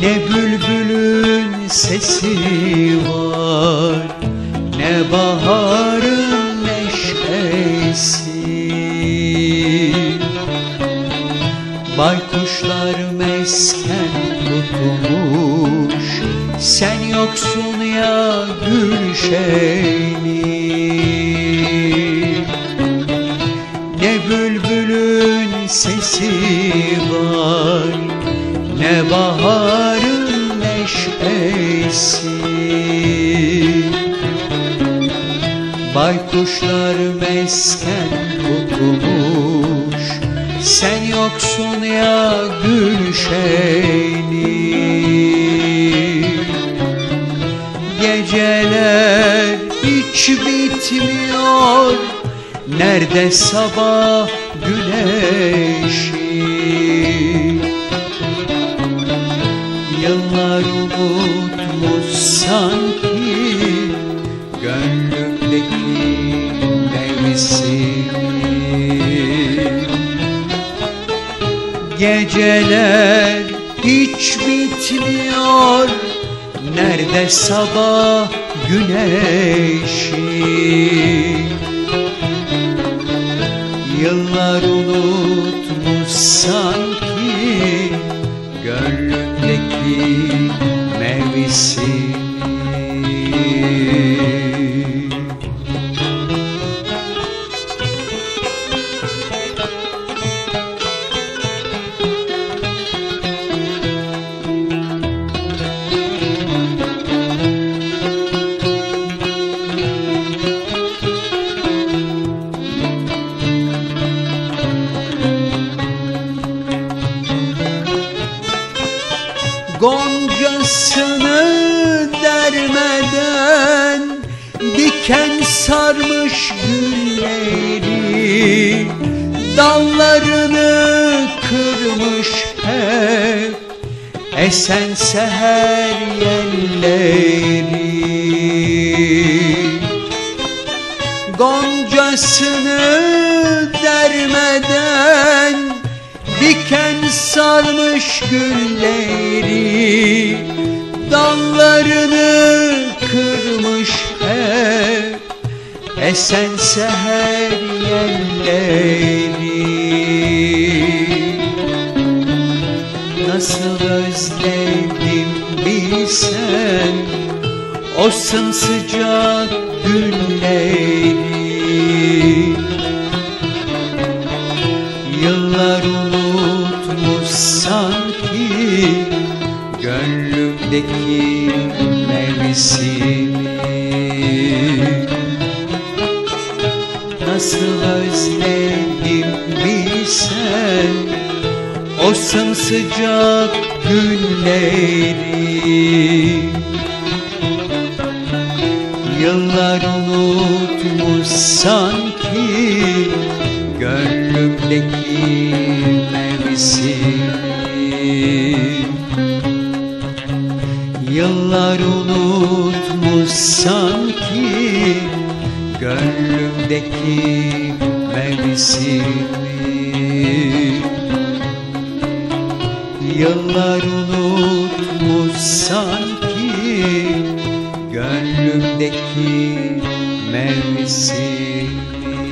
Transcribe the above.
Ne bülbülün sesi var Ne baharın neşesi. Baykuşlar mesken tutmuş Sen yoksun ya Gülşeni Ne bülbülün sesi var Ne baharın Baykuşlar mesken tutmuş Sen yoksun ya Gülşeni. Geceler hiç bitmiyor Nerede sabah güneşi Yıllar unutmuş sanki Gönlümdeki mevsimi Geceler hiç bitmiyor Nerede sabah güneşi? Yıllar unutmuş sanki sarmış gülleri Dallarını kırmış hep Esen seher yelleri Goncasını dermeden Diken sarmış gülleri Dallarını kırmış Esen seher yelleri Nasıl özledim bilsen O sımsıcak günleri Yıllar unutmuş sanki Gönlümdeki mevsimi Nasıl özledim bilsen O sımsıcak günleri Yıllar unutmuş sanki Gönlümdeki mevsimi Yıllar unutmuş sanki Gönlümdeki mevsimi. Yıllar unutmuş sanki Gönlümdeki mevsimi